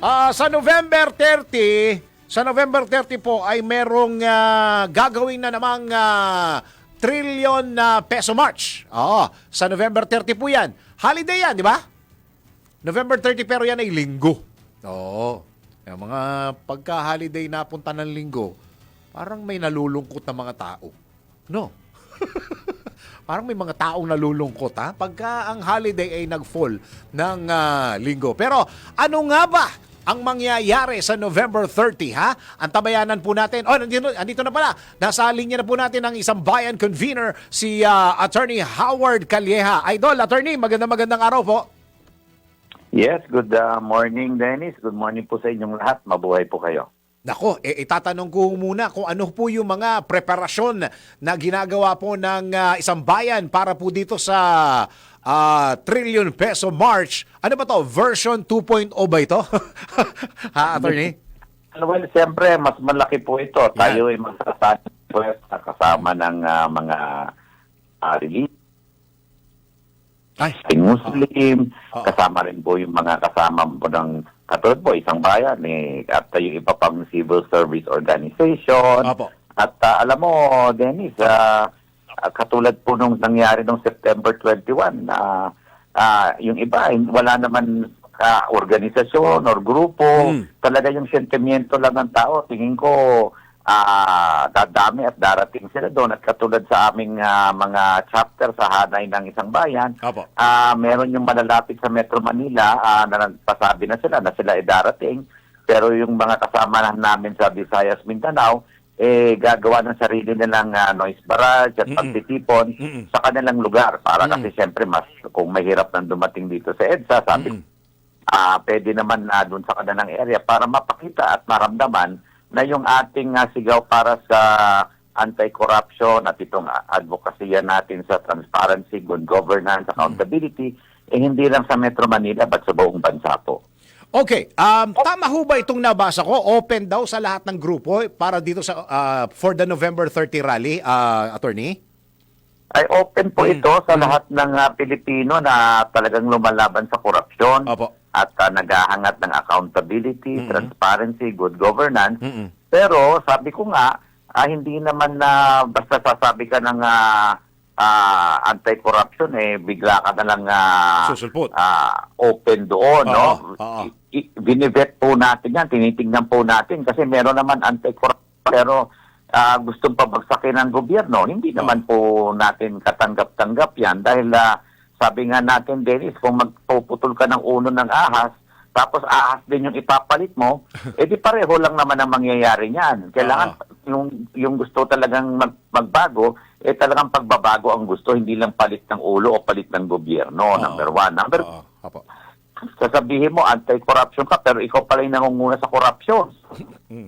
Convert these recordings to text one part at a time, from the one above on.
Ah, sa November 30, sa November 30 po ay merong ah, gagawin na namang ah, trillion na peso march. Oo, sa November 30 po yan. Holiday yan, di ba? November 30 pero yan ay linggo. Oo. Yung mga pagka-holiday na punta ng linggo, parang may nalulungkot na mga tao. No? parang may mga taong nalulungkot ha pagka ang holiday ay nag-fall ng ah, linggo. Pero ano nga ba ang mangyayari sa November 30 ha? Ang tabayanan po natin. Oh, nandito, andito na pala. Nasa linya na po natin ang isang bayan convener si ah, Attorney Howard Calleja. Idol, Attorney, magandang magandang araw po. Yes, good uh, morning Dennis. Good morning po sa inyong lahat. Mabuhay po kayo. Nako, eh, itatanong ko muna kung ano po yung mga preparasyon na ginagawa po ng ah, isang bayan para po dito sa ah, trillion peso march. Ano ba to? Version 2.0 ba ito? ha, attorney? Well, siyempre, mas malaki po ito. Tayo ay magsasali po sa kasama ng uh, mga uh, religion, Ay, Muslim, Oo. kasama rin po yung mga kasama po ng katulad po, isang bayan, eh, at yung iba pang civil service organization. Opo. At uh, alam mo, Dennis, ah, katulad po nung nangyari nung September 21, na ah, yung iba, wala naman ah, organisasyon or grupo. Mm. Talaga yung sentimiento lang ng tao. Tingin ko, ah, dadami at darating sila doon. At katulad sa aming ah, mga chapter sa hanay ng isang bayan, Opo. Ah, meron yung malalapit sa Metro Manila ah, na nagpasabi na sila na sila ay darating. Pero yung mga kasama na namin sa Visayas, Mindanao, eh gagawa ng sarili nilang ah, noise barrage at pagtitipon Mm-mm. sa kanilang lugar. Para Mm. kasi siyempre mas kung mahirap nang dumating dito sa EDSA, sabi Mm-mm. ah pwede naman na doon sa kanilang area para mapakita at maramdaman na yung ating ah, sigaw para sa anti-corruption at itong ah, advokasya natin sa transparency, good governance, accountability, eh hindi lang sa Metro Manila but sa buong bansa po. Okay, um, tama ho ba itong nabasa ko? Open daw sa lahat ng grupo para dito sa ah, for the November 30 rally, ah, attorney? Ay open po Mm. ito sa lahat ng ah, Pilipino na talagang lumalaban sa korupsyon Opo. at ah, naghahangat ng accountability, Mm-mm. transparency, good governance. Mm-mm. Pero sabi ko nga, ah, hindi naman na basta sasabi ka ng ah, ah, anti-corruption eh bigla ka na lang Susulpot. ah, open doon, Oo, no? i- binivet po natin yan, tinitingnan po natin kasi meron naman anti-corruption pero ah, gustong pabagsakin ng gobyerno. Hindi naman po natin katanggap-tanggap yan dahil ah, sabi nga natin, Dennis, kung magpuputol ka ng uno ng ahas, tapos ahas din yung ipapalit mo, eh di pareho lang naman ang mangyayari niyan. Kailangan yung, yung gusto talagang mag, magbago, eh talagang pagbabago ang gusto, hindi lang palit ng ulo o palit ng gobyerno, Oo. number one. Number opo. sasabihin mo anti-corruption ka pero ikaw pala yung nangunguna sa corruption. Mm.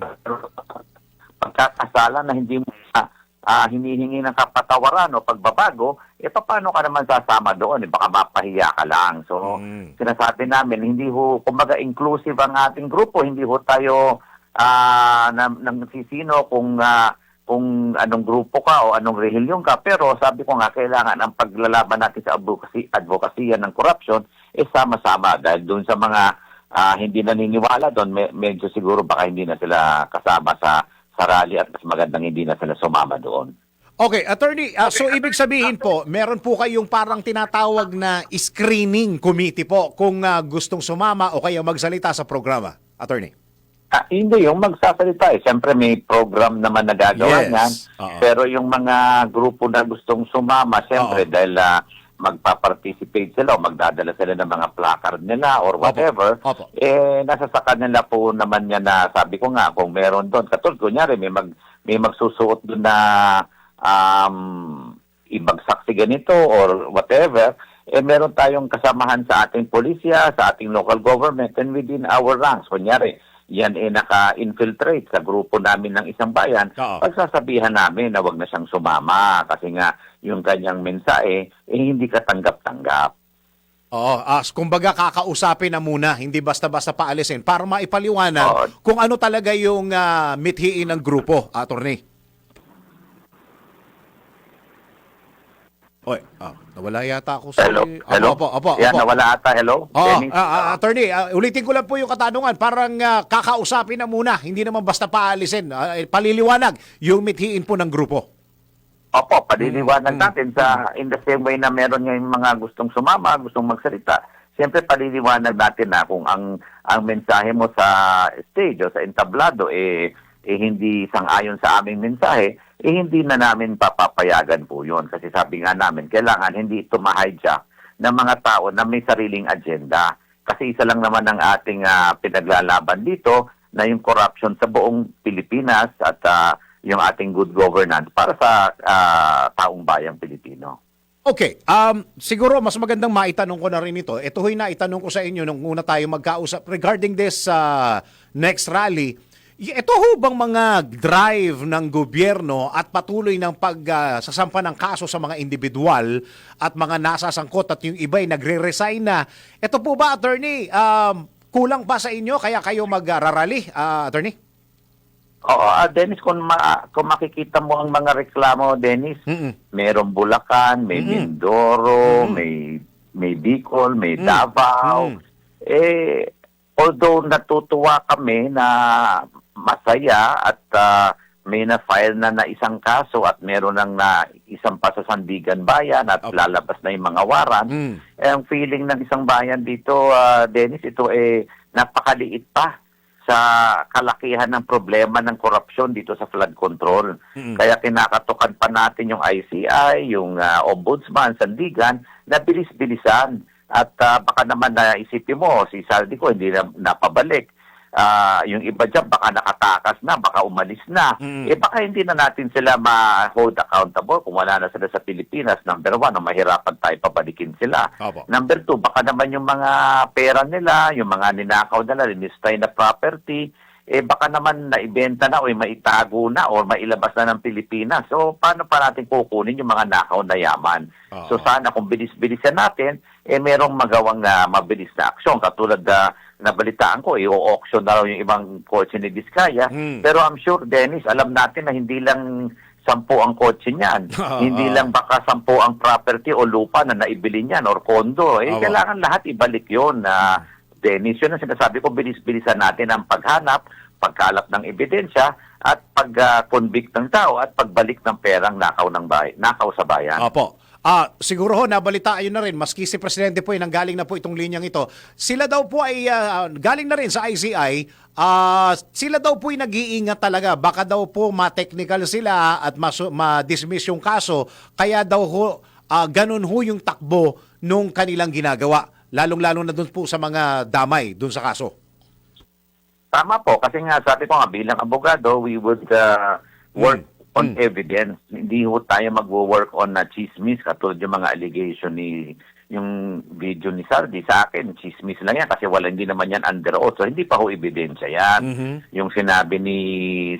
Pagkakasala na hindi mo ah, ah, hinihingi ng kapatawaran o pagbabago, eh paano ka naman sasama doon? Eh, baka mapahiya ka lang. So, Mm. sinasabi namin, hindi ho, kumbaga inclusive ang ating grupo, hindi ho tayo ah, na, nang sisino kung ah, kung anong grupo ka o anong rehilyon ka. Pero sabi ko nga, kailangan ang paglalaban natin sa advocacy, advocacy ng corruption, eh sama-sama. Dahil doon sa mga ah, hindi naniniwala doon, me- medyo siguro baka hindi na sila kasama sa, rally at mas magandang hindi na sila sumama doon. Okay, attorney, ah, so ibig sabihin po, meron po kayong parang tinatawag na screening committee po kung ah, gustong sumama o kaya magsalita sa programa, attorney. Ah, hindi, yung magsasalita eh. Siyempre may program naman na gagawa Yes. niyan. Oo. Pero yung mga grupo na gustong sumama, siyempre Oo. dahil ah, magpa-participate sila o magdadala sila ng mga placard nila or whatever, Opo. eh nasa sa kanila po naman niya na sabi ko nga kung meron doon. Katulad kunyari may mag may magsusuot doon na um, ibagsak si ganito or whatever, eh meron tayong kasamahan sa ating pulisya, sa ating local government and within our ranks. Kunyari, yan eh naka-infiltrate sa grupo namin ng isang bayan, Oo. pagsasabihan namin na wag na siyang sumama kasi nga yung kanyang mensahe eh hindi katanggap-tanggap. Oo, ah, kumbaga kakausapin na muna, hindi basta-basta paalisin para maipaliwanag Oo. kung ano talaga yung ah, mithiin ng grupo, attorney. Oy, ah, nawala yata ako sa... Hello? Opo, Hello? Opo, opo, Yan, opo. nawala ata. Hello? Oo, Dennis? ah, ah, attorney, ah, ulitin ko lang po yung katanungan. Parang ah, kakausapin na muna, hindi naman basta paalisin. Ah, eh, paliliwanag yung mithiin po ng grupo. Opo, paliliwanag Mm, natin sa in the same way na meron ngayong mga gustong sumama, gustong magsalita. Siyempre paliliwanag natin na kung ang ang mensahe mo sa stage o sa entablado eh, eh hindi sang-ayon sa aming mensahe, eh hindi na namin papapayagan po 'yon kasi sabi nga namin kailangan hindi ito ma-hijack ng mga tao na may sariling agenda. Kasi isa lang naman ang ating ah, pinaglalaban dito na yung corruption sa buong Pilipinas at ah, yung ating good governance para sa ah, taong bayang Pilipino. Okay, um, siguro mas magandang maitanong ko na rin ito. Ito ho'y naitanong ko sa inyo nung una tayo magkausap regarding this uh, next rally. Ito ho bang mga drive ng gobyerno at patuloy ng pagsasampa ng kaso sa mga individual at mga nasasangkot at yung iba'y nagre-resign na. Ito po ba, attorney, um, kulang pa sa inyo kaya kayo mag-rally, uh, attorney? Oo, ah, Dennis, kung, ma- kung makikita mo ang mga reklamo, Dennis, Mm-mm. merong Bulacan, may Mindoro, may may Bicol, may Davao. Mm. Eh, although natutuwa kami na masaya at ah, may na-file na na isang kaso at meron nang na isang pa sa Sandigan Bayan at Opo. lalabas na yung mga waran, Mm. eh, ang feeling ng isang bayan dito, ah, Dennis, ito eh napakaliit pa sa kalakihan ng problema ng korupsyon dito sa flood control. Mm. Kaya kinakatukan pa natin yung ICI, yung ah, Ombudsman, Sandigan, na bilis-bilisan. At ah, baka naman na isipin mo, si Saldi ko hindi na napabalik. Ah, yung iba dyan baka nakatakas na, baka umalis na. Mm. Eh baka hindi na natin sila ma-hold accountable kung wala na sila sa Pilipinas. Number one, na mahirapan tayo pabalikin sila. Opo. Number two, baka naman yung mga pera nila, yung mga ninakaw nila, linistay na property, eh baka naman naibenta na o maitago na o mailabas na ng Pilipinas. So, paano pa natin kukunin yung mga nakaw na yaman? Oo. So, sana kung bilis-bilisan natin, eh merong magawang na mabilis na aksyon. Katulad na nabalitaan ko, i-auction na raw yung ibang kotse ni Vizcaya. Hmm. Pero I'm sure, Dennis, alam natin na hindi lang sampu ang kotse niyan. Oo. hindi lang baka sampu ang property o lupa na naibili niyan or kondo. Eh, Oo. kailangan lahat ibalik yon na Dennis, yun ang sinasabi ko, bilis-bilisan natin ang paghanap, pagkalap ng ebidensya, at pag-convict ng tao at pagbalik ng perang nakaw ng bay nakaw sa bayan. Opo. Ah, siguro ho, nabalitaan nyo na rin, maski si Presidente po ay nanggaling na po itong linyang ito. Sila daw po ay ah, galing na rin sa ICI, ah, sila daw po ay nag-iingat talaga. Baka daw po ma-technical sila at ma-dismiss yung kaso. Kaya daw ho, ah, ganun ho yung takbo nung kanilang ginagawa. Lalong-lalo na dun po sa mga damay dun sa kaso. Tama po, kasi nga sabi ko nga bilang abogado, we would uh, work Mm. on evidence. Hindi ho tayo magwo-work on na chismis katulad yung mga allegation ni yung video ni Sardi sa akin, chismis lang yan kasi wala hindi naman yan under oath. So hindi pa ho ebidensya yan. Mhm. Yung sinabi ni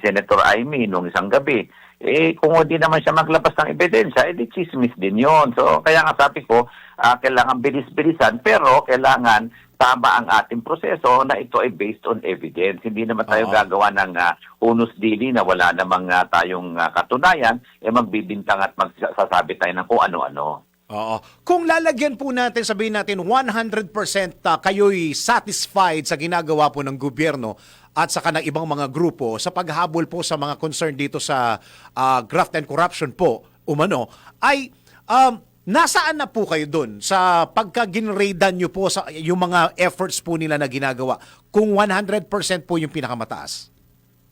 Senator Aimee nung isang gabi, eh kung hindi naman siya maglabas ng ebidensya, eh di chismis din yon. So kaya nga sabi ko, ah, kailangan bilis-bilisan pero kailangan tama ang ating proseso na ito ay based on evidence. Hindi naman tayo Oo. gagawa ng ah, unus dili na wala namang ah, tayong ah, katunayan, eh magbibintang at magsasabi tayo ng kung ano-ano. Oo. Kung lalagyan po natin, sabihin natin 100% uh, kayo'y satisfied sa ginagawa po ng gobyerno at saka ng ibang mga grupo sa paghabol po sa mga concern dito sa uh, graft and corruption po, umano, ay um, nasaan na po kayo dun sa pagka-ginraidan nyo po sa yung mga efforts po nila na ginagawa kung 100% po yung pinakamataas?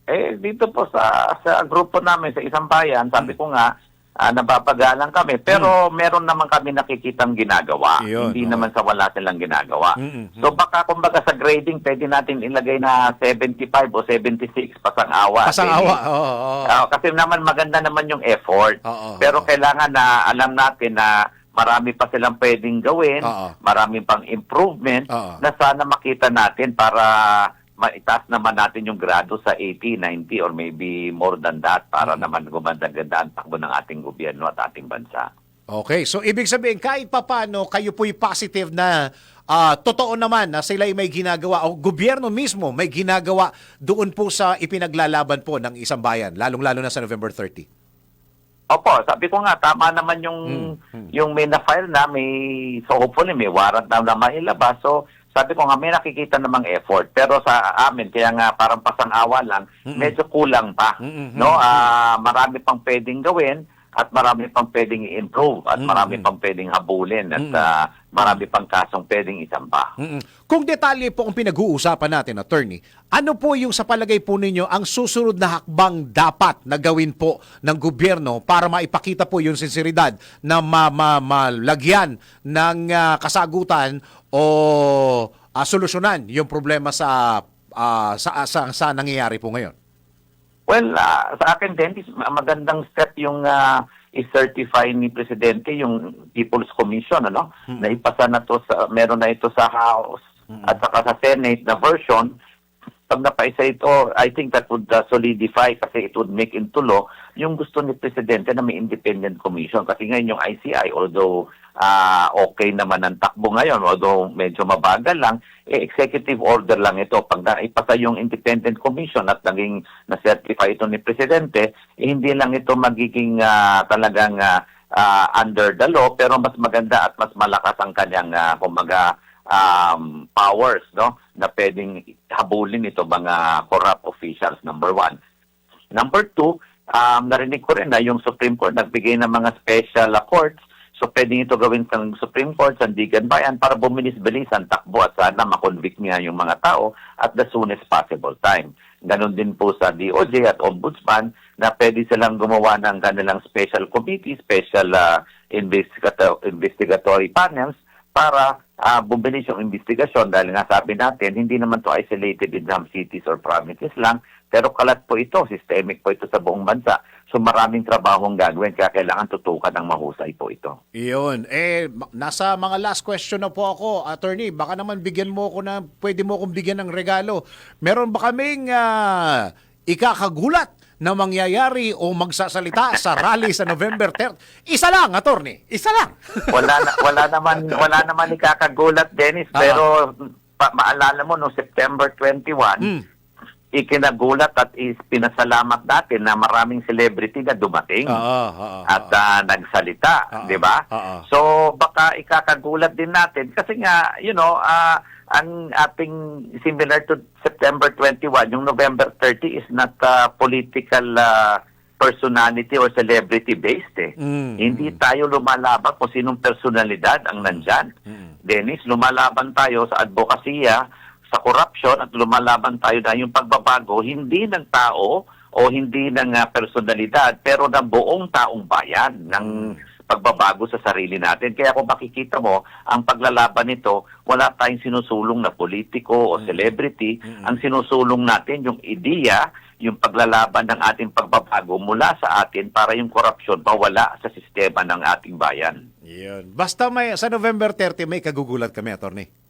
Eh, dito po sa sa grupo namin, sa isang bayan, sabi ko nga, ah, napapagalang kami. Pero meron naman kami nakikitang ginagawa. Yun, Hindi oo. naman sa wala silang ginagawa. Mm-mm. So baka kumbaga sa grading, pwede natin ilagay na 75 o 76 pasang-awa. Pasang-awa. Pwede. Oo, oo. Ah, kasi naman maganda naman yung effort. Oo, Pero oo. kailangan na alam natin na marami pa silang pwedeng gawin, Oo. marami pang improvement Oo. na sana makita natin para maitaas naman natin yung grado sa 80, 90 or maybe more than that para Mm. naman gumanda-ganda ang takbo ng ating gobyerno at ating bansa. Okay, so ibig sabihin kahit papano kayo po'y positive na ah, totoo naman na sila ay may ginagawa o gobyerno mismo may ginagawa doon po sa ipinaglalaban po ng isang bayan, lalong-lalo na sa November 30. Opo, sabi ko nga tama naman yung Hmm, yung may na-file na may so hopefully may warrant na naman ilabas. So sabi ko nga may nakikita namang effort pero sa amin kaya nga parang pasang-awa lang medyo kulang pa. Mm-mm. No, ah marami pang pwedeng gawin at marami pang pwedeng i-improve at marami pang pwedeng habulin at ah, marami pang kasong pwedeng isampa. Mm-mm. Kung detalye po ang pinag-uusapan natin, attorney, ano po yung sa palagay po ninyo ang susunod na hakbang dapat na gawin po ng gobyerno para maipakita po yung sinseridad na ma- ma- malagyan ng ah, kasagutan o ah, solusyonan yung problema sa, ah, sa, sa, sa nangyayari po ngayon? Well, ah, sa akin din, magandang step yung ah, i-certify ni Presidente yung People's Commission, ano? Na ipasa na to sa, meron na ito sa House at saka sa Senate na version. Pag napaisa ito, I think that would ah, solidify kasi it would make into law yung gusto ni Presidente na may independent commission. Kasi ngayon yung ICI, although ah, okay naman ang takbo ngayon, although medyo mabagal lang, eh, executive order lang ito. Pag naipasa yung independent commission at naging na-certify ito ni Presidente, eh, hindi lang ito magiging ah, talagang ah, ah, under the law, pero mas maganda at mas malakas ang kanyang, ah, kumbaga, um, powers, no? Na pwedeng habulin ito mga corrupt officials, number one. Number two, um, narinig ko rin na yung Supreme Court nagbigay ng mga special uh, courts. So, pwedeng ito gawin ng Supreme Court, Sandigan Bayan, para bumilis-bilis ang takbo at sana makonvict niya yung mga tao at the soonest possible time. Ganon din po sa DOJ at Ombudsman na pwede silang gumawa ng kanilang special committee, special uh, investigato- investigatory panels para ah, bumilis yung investigasyon dahil nga sabi natin, hindi naman to isolated in some cities or provinces lang, pero kalat po ito, systemic po ito sa buong bansa. So maraming trabahong gagawin, kaya kailangan tutukan ng mahusay po ito. Iyon. Eh, nasa mga last question na po ako, attorney. Baka naman bigyan mo ako na, pwede mo akong bigyan ng regalo. Meron ba kaming ah, ikakagulat na mangyayari o magsasalita sa rally sa November 3? Isa lang, attorney. Isa lang. Wala na, wala naman wala naman ikakagulat Dennis, Ah. pero pa, maalala mo no September 21, Hmm. Ikinagulat at pinasalamat natin na maraming celebrity na dumating. Oo, oo, at ah, nagsalita, Oo. 'di ba? Oo. So baka ikakagulat din natin kasi nga, you know, ah, ang ating similar to September 21, yung November 30 is not ah, political ah, personality or celebrity based eh. Mm, Hindi tayo lumalaban kung sinong personalidad ang nandyan. Mm. Dennis, lumalaban tayo sa advokasya, sa corruption at lumalaban tayo na yung pagbabago hindi ng tao o hindi ng ah, personalidad pero ng buong taong bayan ng pagbabago sa sarili natin. Kaya kung makikita mo, ang paglalaban nito, wala tayong sinusulong na politiko o celebrity. Ang sinusulong natin yung ideya, yung paglalaban ng ating pagbabago mula sa atin para yung korupsyon mawala sa sistema ng ating bayan. Iyon. Basta may, sa November 30, may kagugulat kami, attorney.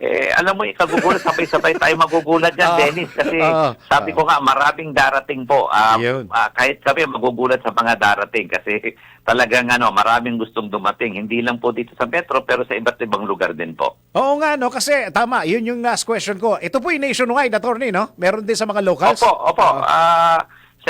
Eh, alam mo, ikagugulat, sabay-sabay tayo magugulat yan, Ah, Dennis. Kasi ah, sabi ko nga, maraming darating po. Ah, Yun. ah, kahit kami magugulat sa mga darating kasi talagang ano, maraming gustong dumating. Hindi lang po dito sa metro, pero sa iba't ibang lugar din po. Oo nga, no? Kasi, tama, yun yung last question ko. Ito po yung nationwide, attorney, no? Meron din sa mga locals? Opo, opo. Ah,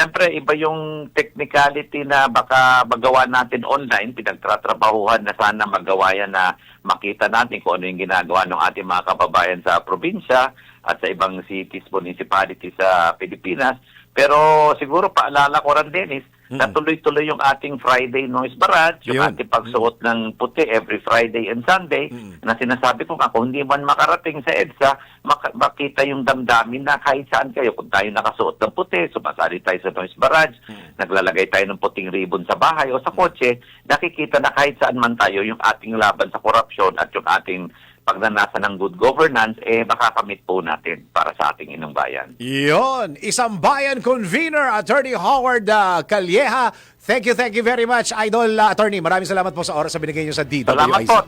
Siyempre, iba yung technicality na baka magawa natin online. Pinagtatrabahuhan na sana magawa yan na makita natin kung ano yung ginagawa ng ating mga kababayan sa probinsya at sa ibang cities, municipalities sa Pilipinas. Pero siguro paalala ko rin, Dennis, na tuloy-tuloy yung ating Friday Noise Barrage, yung Yun. ating pagsuot ng puti every Friday and Sunday, na sinasabi ko kung hindi man makarating sa EDSA, mak- makita yung damdamin na kahit saan kayo, kung tayo nakasuot ng puti, sumasali tayo sa Noise Barrage, naglalagay tayo ng puting ribbon sa bahay o sa kotse, nakikita na kahit saan man tayo yung ating laban sa korupsyon at yung ating pagnanasa ng good governance, eh makakamit po natin para sa ating inong bayan. Yon, isang bayan convener, Attorney Howard uh, Calieja. Thank you, thank you very much, Idol uh, Attorney. Maraming salamat po sa oras na binigay niyo sa DWIC. Salamat po.